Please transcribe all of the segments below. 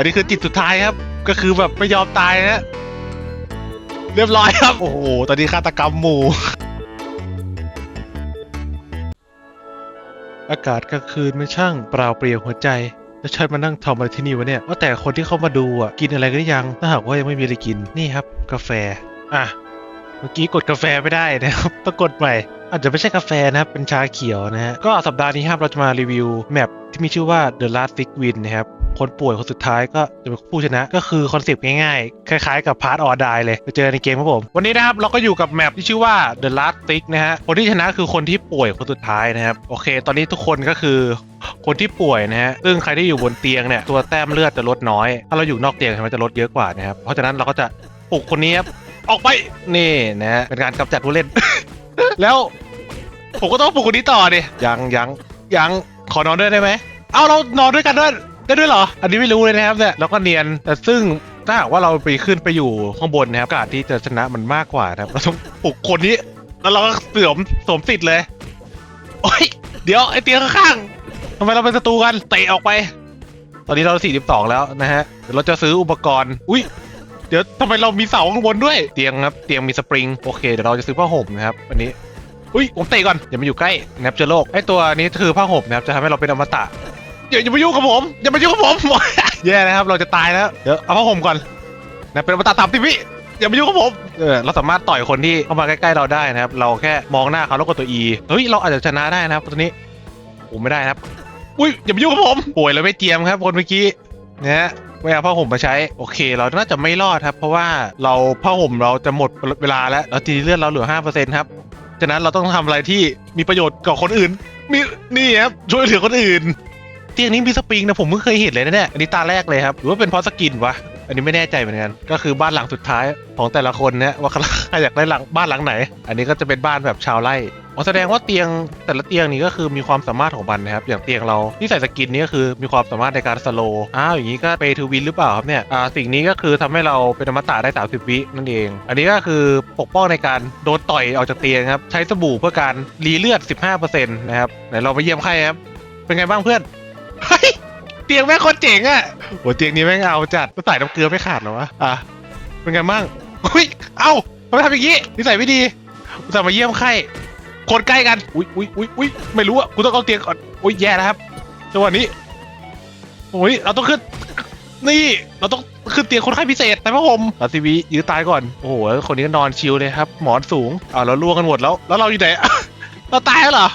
อันนี้คือจิตสุดท้ายครับ ก็คือแบบไม่ยอมตายนะ เรียบร้อยครับ โอ้โห ตอนนี้ฆาตกรรมหมู่ อากาศกลางคืนมันช่างเปล่าเปลี่ยวหัวใจ แล้วฉันมานั่งทำอะไรที่นี่วะเนี่ยว่าแต่คนที่เข้ามาดูอะ กินอะไรกันหรือยัง ถ้าหากว่ายังไม่มีอะไรกิน นี่ครับ กาแฟ อะ เมื่อกี้กดกาแฟไม่ได้นะครับต้องกดใหม่ อาจจะไม่ใช่กาแฟนะครับเป็นชาเขียวนะฮะก็สัปดาห์นี้ครับเราจะมารีวิวแมปที่มีชื่อว่า The Last Sick Win นะครับคนป่วยคนสุดท้ายก็จะเป็นผู้ชนะก็คือคอนเซปต์ง่ายๆ คล้ายๆกับ Part or Die เลยไปเจอในเกมครับผม วันนี้นะครับเราก็อยู่กับแมปที่ชื่อว่า The Last Sick นะฮะคนที่ชนะคือคนที่ป่วยคนสุดท้ายนะครับ โอเค ตอนนี้ทุกคนก็คือคนที่ป่วยนะฮะซึ่งใครที่อยู่บนเตียงเนี่ยตัวแต้มเลือดจะลดน้อย ถ้าเราอยู่นอกเตียงใช่ไหมจะลดเยอะกว่านะครับเพราะฉะนั้นเราก็จะปลุกคนนี้ครับ ออกไป นี่นะฮะเป็นการกำจัดผู้เล่น แล้ว ผมก็ต้องปลุกคนนี้ต่อดิยังยังยังขอนอนด้วยได้ไหมเอาเรานอนด้วยกันด้วยได้ด้วยเหรอ อันนี้ไม่รู้เลยนะครับเนี่ยแล้วก็เนียนแต่ซึ่งถ้าหากว่าเราไปขึ้นไปอยู่ข้างบนนะครับโอกาสที่จะชนะมันมากกว่านะครับเราต้องปลุกคนนี้ แล้วเราก็เสื่อมสวมสิทธิ์เลยโอ้ยเดี๋ยวไอเตียงข้างๆทำไมเราเป็นศัตรูกันเตะออกไป ตอนนี้เรา 42 แล้วนะฮะเดี๋ยวเราจะซื้ออุปกรณ์ อุ้ย เดี๋ยวทำไมเรามีเสาข้างบนด้วย เตียงครับ เตียงมีสปริง โอเค เดี๋ยวเราจะซื้อผ้าห่มนะครับ อันนี้ อุ้ยผมเตะก่อน อย่ามาอยู่ใกล้แนบเชื้อโรคไอตัวนี้คือผ้าห่มนะครับ จะทำให้เราเป็นอมตะอย่าอย่ามายุ่งกับผม อย่ามายุ่งกับผม แย่นะครับ เราจะตายแล้ว เดี๋ยวเอาผ้าห่มก่อนนะเป็นอมตะตามทีวิอย่ามายุ่งกับผม เออ เราสามารถต่อยคนที่เข้ามาใกล้ๆเราได้นะครับ เราแค่มองหน้าเขาแล้วกดตัว E เฮ้ย เราอาจจะชนะได้นะครับ ตัวนี้โอ้ไม่ได้ครับ อุ้ยอย่ามายุ่งกับผม ป่วยแล้วไม่เตรียมครับคนเมื่อกี้นะฮะ ไม่เอาผ้าห่มมาใช้ โอเค เราน่าจะไม่รอดครับ เพราะว่าเราผ้าห่มเราจะหมดเวลาแล้วแล้วทีเลือดเราเหลือห้าเปอร์เซ็นต์ครับฉะนั้นเราต้องทำอะไรที่มีประโยชน์กับคนอื่นมีนี่ครับช่วยเหลือคนอื่น เตียงนี้มีสปริงนะผมเพิ่งเคยเห็นเลยนะเนี่ยอันนี้ตาแรกเลยครับหรือว่าเป็นเพราะสกินวะอันนี้ไม่แน่ใจเหมือนกัน ก็คือบ้านหลังสุดท้ายของแต่ละคนเนะว่าใครอยากได้หลังบ้านหลังไหน อันนี้ก็จะเป็นบ้านแบบชาวไร่ อ๋อแสดงว่าเตียงแต่ละเตียงนี้ก็คือมีความสามารถของมันนะครับอย่างเตียงเราที่ใส่สกินนี้ก็คือมีความสามารถในการสโลว์อ้าวอย่างนี้ก็เปทูวินหรือเปล่าครับเนี่ยอ่าสิ่งนี้ก็คือทำให้เราเป็นอมตะได้ 30 วินั่นเอง อันนี้ก็คือปกป้องในการโดนต่อยออกจากเตียงครับใช้สบู่เพื่อการรีเลือด 15%นะครับไหนเราไปเยี่ยมใครครับเป็นไงบ้างเพื่อนเฮ้ยเตียงแม่งโคนเจ๋งอะโหเตียงนี้แม่งเอาจัดใส่น้ำเกลือไม่ขาดหรอวะอะเป็นไงบ้างอุ้ยเอ้าทำไมทำอย่างนี้นิสัยไม่ดีอุตส่าห์มาเยี่ยมใคร คนใกล้กัน อุ้ยอุ้ยอุ้ยอุ้ยไม่รู้อะกูต้องเอาเตียงก่อน อุ้ยแย่แล้วครับจังหวะนี้โอ้ยเราต้องขึ้น นี่เราต้องขึ้นเตียงคนไข้พิเศษแต่พระผมลาซีวียื้อตายก่อน โอ้โหแล้วคนนี้ก็นอนชิลเลยครับ หมอนสูงอ่าเราล่วงกันหมดแล้ว แล้วเราอยู่ไหน เราตายแล้วเหรอ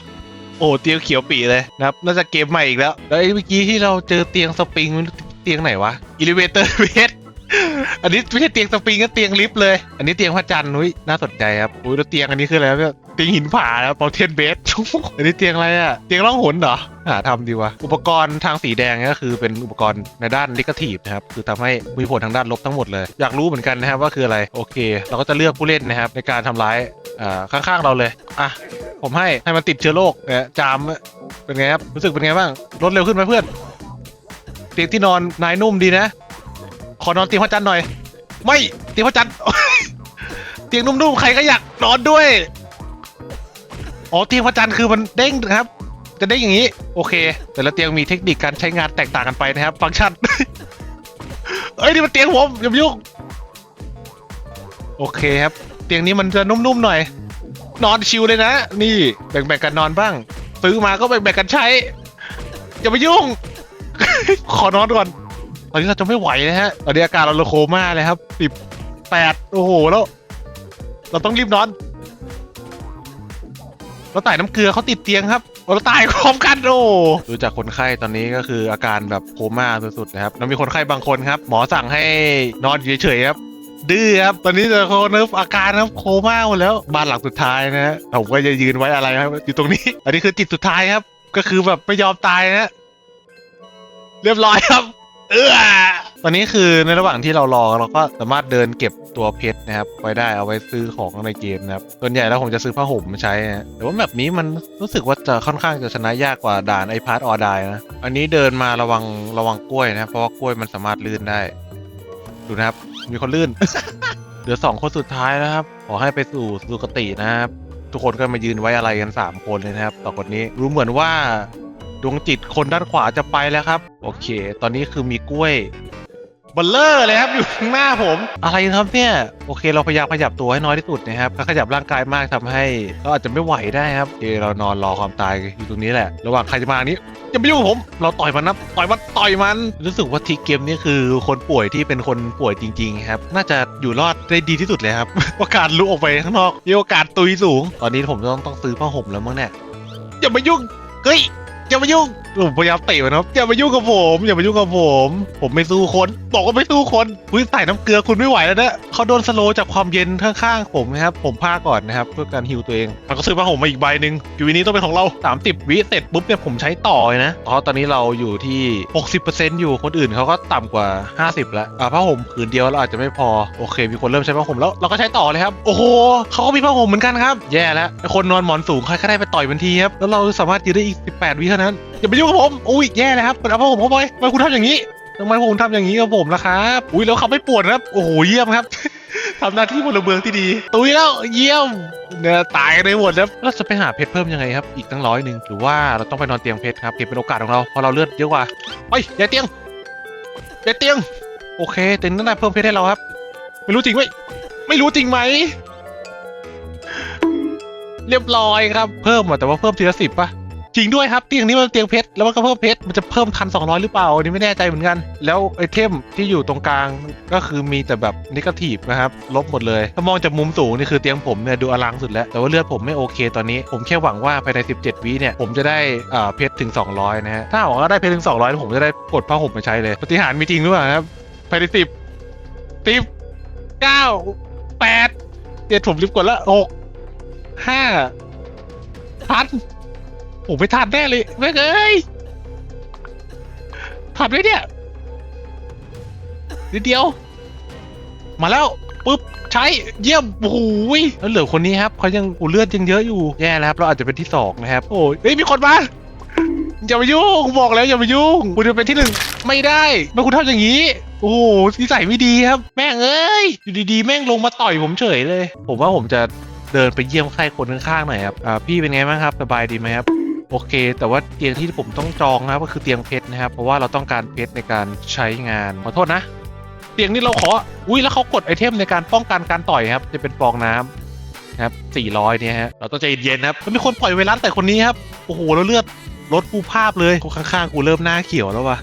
โอ้เตียงเขียวปีเลยนะครับน่าจะเกมใหม่อีกแล้ว แล้วไอ้เมื่อกี้ที่เราเจอเตียงสปริงมันเตียงไหนวะอิเลเวเตอร์เวทอันนี้ไม่ใช่เตียงสปริงก็เตียงลิฟต์เลย อันนี้เตียงพระจันทร์นุ้ยน่าสนใจครับอุ้ยแล้วเตียงอันนี้คืออะไรครับ เตียงหินผาแล้วเปาเทียนเบส อันนี้เตียงอะไรอะเตียงล่องหนเหรอ หาทำดีวะ อุปกรณ์ทางสีแดงก็คือเป็นอุปกรณ์ในด้านลิกทีฟนะครับ คือทำให้มีผลทางด้านลบทั้งหมดเลย อยากรู้เหมือนกันนะครับว่าคืออะไร โอเค เราก็จะเลือกผู้เล่นนะครับในการทำร้ายอ่าข้างๆเราเลย อะ ผมให้ให้มันติดเชื้อโรคนะจาม เป็นไงครับ รู้สึกเป็นไงบ้าง ลดเร็วขึ้นไหมเพื่อน เตียงที่นอนนายนุ่มดีนะ ขอนอนเตียงพระจันทร์หน่อย ไม่ เตียงพระจันทร์ เตียงนุ่มๆ ใครก็อยากนอนด้วย อ๋อเตียงพระจันทร์คือมันเด้งนะครับ จะเด้งอย่างนี้ โอเค แต่ละเตียงมีเทคนิคการใช้งานแตกต่างกันไปนะครับ ฟังก์ชัน เอ้ยนี่มันเตียงผมอย่ามายุ่งโอเคครับ เตียงนี้มันจะนุ่มๆหน่อย นอนชิลเลยนะ นี่แบ่งๆกันนอนบ้าง ซื้อมาก็แบ่งๆกันใช้ อย่าไปยุ่ง ขอนอนก่อนตอนนี้เราจะไม่ไหวนะฮะตอนนี้อาการเราโคม่าเลยครับสิบแปดโอ้โหแล้ว เราต้องรีบนอน เราตายน้ำเกลือเขาติดเตียงครับเราตายพร้อมกันโอ้ดูจากคนไข้ตอนนี้ก็คืออาการแบบโคม่าสุดๆนะครับแล้วมีคนไข้บางคนครับ หมอสั่งให้นอนเฉยๆครับดื้อครับตอนนี้เจอคนนิร์ฟอาการครับโคม่าหมดแล้วบ้านหลังสุดท้ายนะฮะผมก็จะยืนไว้อะไรครับอยู่ตรงนี้ อันนี้คือจิตสุดท้ายครับ ก็คือแบบไม่ยอมตายนะ เรียบร้อยครับ เออ ตอนนี้คือในระหว่างที่เรารอเราก็สามารถเดินเก็บตัวเพชรนะครับไว้ได้เอาไว้ซื้อของในเกมนะครับส่วนใหญ่แล้วผมจะซื้อผ้าห่มมาใช้นะแต่ว่าแบบนี้มันรู้สึกว่าจะค่อนข้างจะชนะยากกว่าด่านไอพาร์ตออดายนะอันนี้เดินมาระวังระวังกล้วยนะครับเพราะว่ากล้วยมันสามารถลื่นได้ ดูนะครับมีคนลื่น เหลือสองคนสุดท้ายนะครับ ขอให้ไปสู่สุคตินะครับทุกคนก็มายืนไว้อะไรกัน 3 คนเลยนะครับต่อคนนี้รู้เหมือนว่าดวงจิตคนด้านขวาจะไปแล้วครับ โอเค ตอนนี้คือมีกล้วย เบลเลอร์เลยครับอยู่ข้างหน้าผม อะไรครับเนี่ย โอเค เราพยายามขยับตัวให้น้อยที่สุดนะครับถ้าขยับร่างกายมากทำให้เราอาจจะไม่ไหวได้ครับโอเคเรานอนรอความตายอยู่ตรงนี้แหละ ระหว่างใครจะมานี้อย่าไปยุ่งผม เราต่อยมันนะต่อยมันต่อยมัน รู้สึกว่าทีเกมนี้คือคนป่วยที่เป็นคนป่วยจริง ๆ ครับ น่าจะอยู่รอดได้ดีที่สุดเลยครับโอกาสลุกออกไปข้างนอกมีโอกาสตุยสูง ตอนนี้ผมต้องต้องซื้อผ้าห่มแล้วมั้งเนี่ยอย่ามายุ่งเฮ้ย อย่ามายุ่งผมพยายามเตะมันนะครับอย่ามายุ่งกับผมอย่ามายุ่งกับผม ผมไม่สู้คน บอกว่าไม่สู้คนคุณใส่น้ำเกลือคุณไม่ไหวแล้วนะเขาโดนสโลว์จากความเย็นข้างๆผมนะครับผมพาก่อนนะครับเพื่อการฮิวตัวเองมันก็ซื้อผ้าห่มมาอีกใบหนึ่งอยู่นี้ต้องเป็นของเรา 30 วิเสร็จปุ๊บเนี่ยผมใช้ต่อเลยนะเพราะตอนนี้เราอยู่ที่ 60%อยู่คนอื่นเขาก็ต่ำกว่า 50 แล้วอ่าผ้าห่มผืนเดียวเราอาจจะไม่พอโอเค มีคนเริ่มใช้ผ้าห่มแล้วเราก็ใช้ต่อเลยครับโอ้โหเขาก็มีผ้าห่มเหมือนกันครับ แย่แล้วไอ้คนนอนหมอนสูงใครก็ได้ไปต่อยมันทีครับแล้วเราสามารถยืนได้อีก 18 วิเท่านั้นอย่าไปยุ่งกับผมอุ้ยแย่เลยครับมันเอาผ้าห่มเข้าไปทำไมคุณทำอย่างนี้ทำไมคุณทำอย่างนี้กับผมล่ะครับอุ้ยแล้วเขาไม่ปวดครับ โอ้โหเยี่ยมครับทำหน้าที่พลเมืองที่ดี ตุยแล้วเยี่ยมเนี่ยตายกันไปหมดแล้วเราจะไปหาเพชรเพิ่มยังไงครับอีกตั้งร้อยหนึ่งหรือว่าเราต้องไปนอนเตียงเพชรครับเก็บเป็นโอกาสของเราเพราะเราเลือดเยอะกว่าไปยายเตียงยายเตียง โอเคเต็นนั่นเพิ่มเพชรให้เราครับ ไม่รู้จริงไหมไม่รู้จริงไหมเรียบร้อยครับ เพิ่มอะแต่ว่าเพิ่มทีละสิบป่ะ จริงด้วยครับเตียงนี้มันเตียงเพชรแล้วมันก็เพิ่มเพชรมันจะเพิ่มทัน 200 หรือเปล่าอันนี้ไม่แน่ใจเหมือนกัน แล้วไอเทมที่อยู่ตรงกลางก็คือมีแต่แบบนิเกทีฟนะครับลบหมดเลย ถ้ามองจากมุมสูงนี่คือเตียงผมเนี่ยดูอลังสุดแล้ว แต่ว่าเลือดผมไม่โอเคตอนนี้ ผมแค่หวังว่าภายใน 17 วิเนี่ยผมจะได้อ่าเพชรถึง 200 นะฮะถ้าหวังว่าได้เพชรถึง 200 ผมจะได้กดผ้าห่มมาใช้เลยปฏิหารมีจริงหรือเปล่าครับภายใน10 10 9 8เดี๋ยวผมรีบกดละ6 5พัน ผมไม่ทันแน่เลยแม่เอ้ยทันไหมเนี่ยนิดเดียว มาแล้วปุ๊บใช้เยี่ยมโอ้โหยแล้วเหลือคนนี้ครับเขายังอูเลือดยังเยอะอยู่แย่แล้วครับเราอาจจะเป็นที่สองนะครับ โอ้ยเฮ้ยมีคนมาอย่ามายุ่งบอกแล้วอย่ามายุ่งคุณจะเป็นที่หนึ่งไม่ได้ไม่คุณทำอย่างนี้ โอ้โหนิสัยไม่ดีครับ แม่งเอ้ยอยู่ดีๆ แม่งลงมาต่อยผมเฉยเลย ผมว่าผมจะเดินไปเยี่ยมใครคนข้างๆหน่อยครับอ่าพี่เป็นไงบ้างครับสบายดีไหมครับ โอเค แต่ว่าเตียงที่ผมต้องจองนะครับก็คือเตียงเพชรนะครับ เพราะว่าเราต้องการเพชรในการใช้งานขอโทษนะ เตียงนี้เราขอ อุ้ยแล้วเขากดไอเทมในการป้องกันการต่อยครับ จะเป็นฟองน้ำนะครับ400เนี่ยฮะ เราต้องใจเย็นนะครับมันมีคนปล่อยไวรัสแต่คนนี้ครับ โอ้โห แล้วเลือดลดกูภาพเลยคนข้างๆกูเริ่มหน้าเขียวแล้ววะ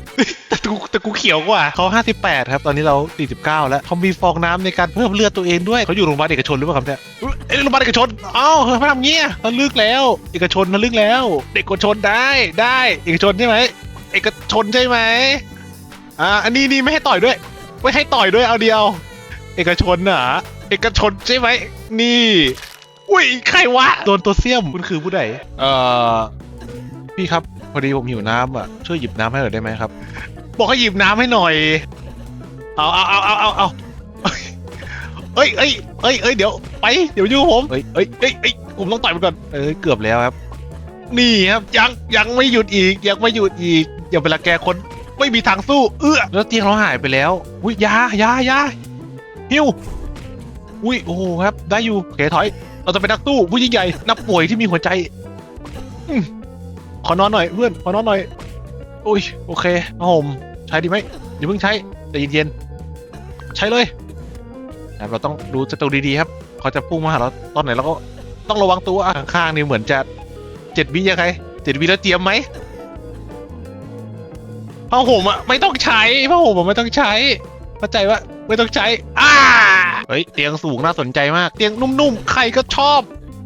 แต่กูแต่กูเขียวกว่าเขา58 ครับ ตอนนี้เรา 49 แล้วเขามีฟองน้ำในการเพิ่มเลือดตัวเองด้วยเขาอยู่โรงพยาบาลเอกชนหรือเปล่าครับเนี่ยเอ้ยโรงพยาบาลเอกชนเอ้าทำไมทำเงี้ยทะลึกแล้ว เอกชนทะลึกแล้ว เด็กกชนได้ได้เอกชนใช่ไหมเอกชนใช่ไหมอ่าอันนี้นี่ไม่ให้ต่อยด้วย ไม่ให้ต่อยด้วยเอาเดียว เอกชนเหรอเอกชนใช่ไหมนี่อุ้ยใครวะโดนตัวเสี้ยมคุณคือผู้ใดเอ่อพี่ครับพอดีผมหิวน้ำอะช่วยหยิบน้ำให้หน่อยได้ไหมครับ บอกให้หยิบน้ำให้หน่อย เอาเอาเอาเอาเอาเอาเอ้ยเอ้ยเอ้ยเอ้ยเดี๋ยวไป เดี๋ยวอยู่ผมเอ้ยเอ้ยเอ้ยเอ้ยผมต้องต่อยมันก่อน เอ้ยเกือบแล้วครับ นี่ครับ ยังยังไม่หยุดอีก ยังไม่หยุดอีก อย่าเวลาแกคนไม่มีทางสู้ เอื้อแล้วเตียงเราหายไปแล้วอุ้ยอยาอยาอยาฮิวอุ้ยโอ้โหครับ ได้อยู่โอเคถอย เราจะเป็นนักสู้ผู้ยิ่งใหญ่นักป่วยที่มีหัวใจอืมขอนอนหน่อยเพื่อนขอนอนหน่อย อุ้ยโอเคผ้าห่มใช้ดีไหมอย่าเพิ่งใช้ใจเย็นๆใช้เลยนะครับเราต้องดูศัตรูดีๆครับเขาจะพุ่งมาหาเราตอนไหนเราก็ต้องระวังตัวอะข้างๆนี่เหมือนจะเจ็ดวิยังไงเจ็ดวิแล้วเตรียมไหมผ้าห่มอะไม่ต้องใช้ผ้าห่มอะไม่ต้องใช้เข้าใจว่าไม่ต้องใช้อ่าเฮ้ยเตียงสูงน่าสนใจมาก เตียงนุ่มๆใครก็ชอบ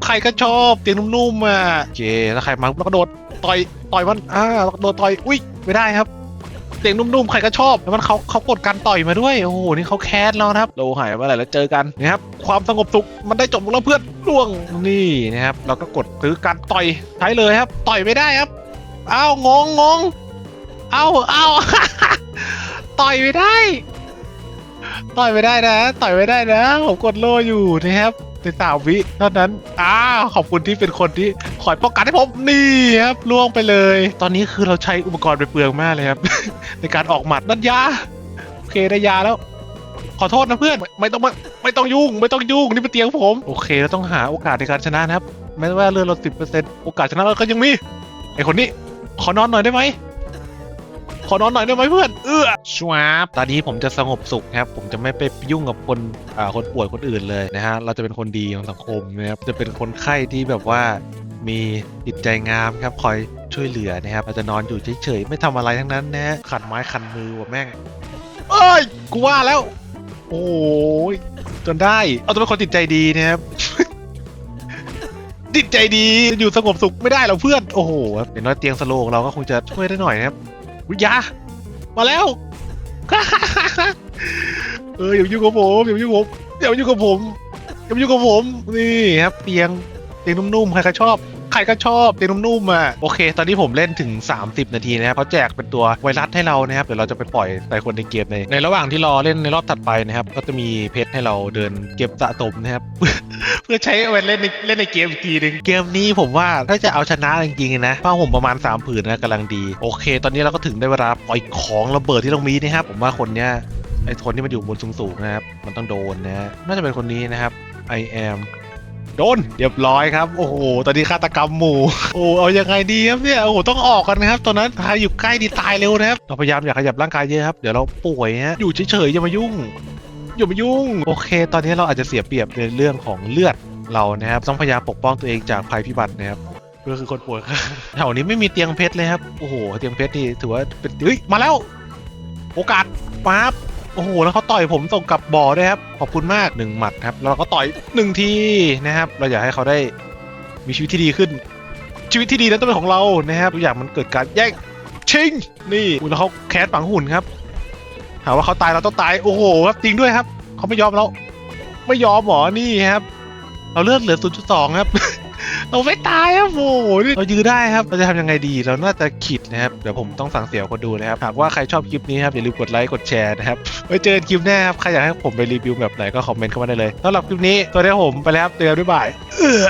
ใครก็ชอบ เตียงนุ่มๆอะโอเคแล้วใครมาแล้วก็โดด ต่อยต่อยมันอ่าแล้วก็โดดต่อยอุ้ยไม่ได้ครับเตียงนุ่มๆใครก็ชอบแล้วมันเขาเขากดการต่อยมาด้วยโอ้โหนี่เขาแคสแล้วนะครับเราหายเมื่อไหร่แล้วเจอกันนะครับความสงบสุขมันได้จบลงแล้วเพื่อนล่วงนี่นะครับเราก็กดซื้อการต่อยใช้เลยครับ ต่อยไม่ได้ครับอ้าวงงงงเอ้าเอ้าต่อยไม่ได้ ต่อยไม่ได้นะ ต่อยไม่ได้นะผมกดโล่อยู่นะครับ ในสามวิเท่านั้นอ้าขอบคุณที่เป็นคนที่คอยป้องกันให้ผมนี่ครับล่วงไปเลย ตอนนี้คือเราใช้อุปกรณ์ไปเปลืองมากเลยครับ ในการออกหมัดนั่นยาโอเคได้ยาแล้ว ขอโทษนะเพื่อนไม่ไม่ต้องมาไม่ต้องยุ่ง ไม่ต้องยุ่งนี่เป็นเตียงผม โอเคเราต้องหาโอกาสในการชนะนะครับแม้ว่าเลือดเราสิบเปอร์เซ็นต์โอกาสชนะเราก็ยังมีไอคนนี้ขอนอนหน่อยได้ไหม ขอนอนหน่อยได้ไหมเพื่อน เอื้อชวาบตอนนี้ผมจะสงบสุขครับ ผมจะไม่ไปยุ่งกับคนอ่าคนป่วยคนอื่นเลยนะฮะ เราจะเป็นคนดีของสังคมนะครับ จะเป็นคนไข้ที่แบบว่ามีจิตใจงามครับคอยช่วยเหลือนะครับเราจะนอนอยู่เฉยๆไม่ทำอะไรทั้งนั้นนะฮะขันไม้ขันมือว่ะแม่งเอ้ยกูว่าแล้ว โอ้ยจนได้ เอาตัวเป็นคนจิตใจดีนะครับ จิตใจดีอยู่สงบสุขไม่ได้หรอกเพื่อน โอ้โหอย่างน้อยเตียงสโลของเราก็คงจะช่วยได้หน่อยนะครับ วิญญามาแล้วเอออย่ายุ่งกับผมอย่ายุ่งกับผมอย่ายุ่งกับผมอย่ายุ่งกับผมนี่ครับเตียงเตียงนุ่มๆใครๆชอบ ครก็ชอบเตียงนุ่มๆอะโอเค ตอนนี้ผมเล่นถึง 30 นาทีนะครับเขาแจกเป็นตัวไวรัสให้เรานะครับเดี๋ยวเราจะไปปล่อยใส่คนในเกมในในระหว่างที่รอเล่นในรอบถัดไปนะครับก็จะมีเพชรให้เราเดินเก็บสะสมนะครับ เพื่อใช้เอาไว้เล่นในเล่นในเกมอีกทีหนึงเกมนี้ผมว่าถ้าจะเอาชนะจริงๆนะผ้าห่มประมาณ 3 ผืนนะกำลังดี โอเค ตอนนี้เราก็ถึงได้เวลาปล่อยของระเบิดที่ตรงนี้นะครับผมว่าคนเนี้ยไอ้คนที่มันอยู่บนสูงๆนะครับมันต้องโดนนะฮะน่าจะเป็นคนนี้นะครับ I am โดนเรียบร้อยครับ โอ้โห ตอนนี้ฆาตกรรมหมู่โอ้เอายังไงดีครับเนี่ย โอ้โห ต้องออกกันนะครับ ตอนนั้นใครอยู่ใกล้ดีตายเร็วนะครับ เราพยายามอย่าขยับร่างกายเยอะครับ เดี๋ยวเราป่วยฮะ อยู่เฉยๆอย่ามายุ่ง อย่ามายุ่ง โอเค ตอนนี้เราอาจจะเสียเปรียบในเรื่องของเลือดเรานะครับ ต้องพยายามปกป้องตัวเองจากภัยพิบัตินะครับก็คือคนป่วยแถวนี้ไม่มีเตียงเพชรเลยครับ โอ้โห เตียงเพชรนี่ถือว่าเป็นเฮ้ย มาแล้ว โอกาสปั๊บ โอ้โห แล้วเขาต่อยผมส่งกลับบ่อด้วยครับ ขอบคุณมากหนึ่งหมัดครับ แล้วเราก็ต่อยหนึ่งทีนะครับ เราอยากให้เขาได้มีชีวิตที่ดีขึ้น ชีวิตที่ดีนั้นต้องเป็นของเรานะครับทุกอย่างมันเกิดการแย่งชิง นี่อุ๊ยแล้วเขาแคสฝังหุ่นครับ หาว่าเขาตายเราต้องตาย โอ้โหครับจริงด้วยครับ เขาไม่ยอมเรา ไม่ยอมหมอนี่ครับ เราเลือดเหลือ 0.2 ครับ เราไม่ตายครับโอ้โหนี่เรายื้อได้ครับ เราจะทำยังไงดี เราน่าจะขิดนะครับ เดี๋ยวผมต้องสั่งเสียคนดูนะครับ หากว่าใครชอบคลิปนี้ครับ อย่าลืมกดไลค์ กดแชร์นะครับ ไว้เจอกันคลิปหน้าครับ ใครอยากให้ผมไปรีวิวแบบไหนก็คอมเมนต์เข้ามาได้เลยสำหรับคลิปนี้ตัวนี้ผมไปแล้วครับเจอกันบ๊ายบายเอื้อ